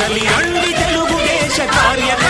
కదలి రండి తెలుగుదేశ కార్యక్రమం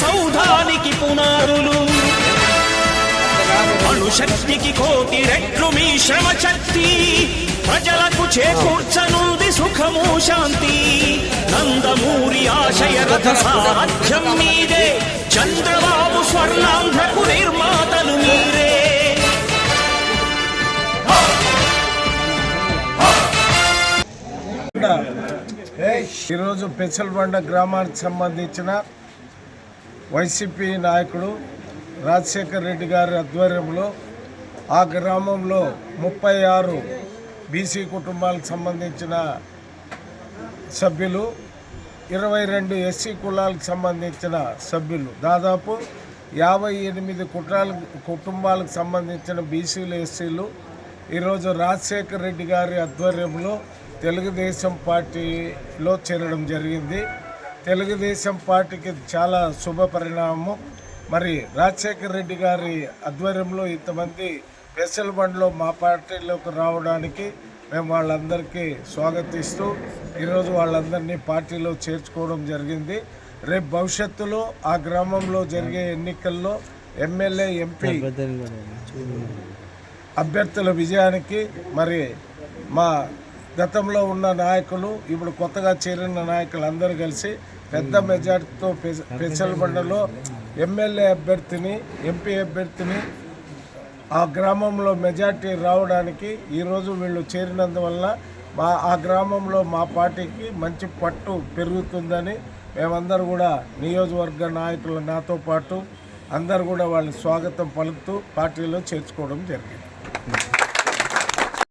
సౌధానికి పునాదులు. అణుశక్తికి కోటి రెట్లు మీ శ్రమ శక్తి ప్రజలకు చేకూర్చనుంది సుఖము శాంతి. నందమూరి ఆశయ రథ సాధ్యం మీదే. చంద్రబాబు స్వర్ణాంధ్రకు నిర్మాతలు మీరే. ఈరోజు పెచ్చలబండ గ్రామానికి సంబంధించిన వైసీపీ నాయకుడు రాజశేఖర్ రెడ్డి గారి ఆధ్వర్యంలో ఆ గ్రామంలో ముప్పై ఆరు బీసీ కుటుంబాలకు సంబంధించిన సభ్యులు ఇరవై రెండు ఎస్సీ కులాలకు సంబంధించిన సభ్యులు. దాదాపు యాభై ఎనిమిది కుట్రాల కుటుంబాలకు సంబంధించిన బీసీలు ఎస్సీలు. ఈరోజు రాజశేఖర్ రెడ్డి గారి ఆధ్వర్యంలో తెలుగుదేశం పార్టీలో చేరడం జరిగింది. తెలుగుదేశం పార్టీకి చాలా శుభ పరిణామం మరి రాజశేఖర్ రెడ్డి గారి ఆధ్వర్యంలో ఇంతమంది స్పెషల్ బండ్లో మా పార్టీలోకి రావడానికి మేము వాళ్ళందరికీ స్వాగతిస్తూ ఈరోజు వాళ్ళందరినీ పార్టీలో చేర్చుకోవడం జరిగింది. రేపు భవిష్యత్తులో ఆ గ్రామంలో జరిగే ఎన్నికల్లో ఎమ్మెల్యే ఎంపీ అభ్యర్థుల విజయానికి మరి మా గతంలో ఉన్న నాయకులు ఇప్పుడు కొత్తగా చేరిన నాయకులు అందరూ కలిసి పెద్ద మెజార్టీతో పెసలబండలో ఎమ్మెల్యే అభ్యర్థిని ఎంపీ అభ్యర్థిని ఆ గ్రామంలో మెజార్టీ రావడానికి ఈరోజు వీళ్ళు చేరినందువల్ల మా ఆ గ్రామంలో మా పార్టీకి మంచి పట్టు పెరుగుతుందని మేమందరూ కూడా నియోజకవర్గ నాయకులు నాతో పాటు అందరు కూడా వాళ్ళని స్వాగతం పలుకుతూ పార్టీలో చేర్చుకోవడం జరిగింది.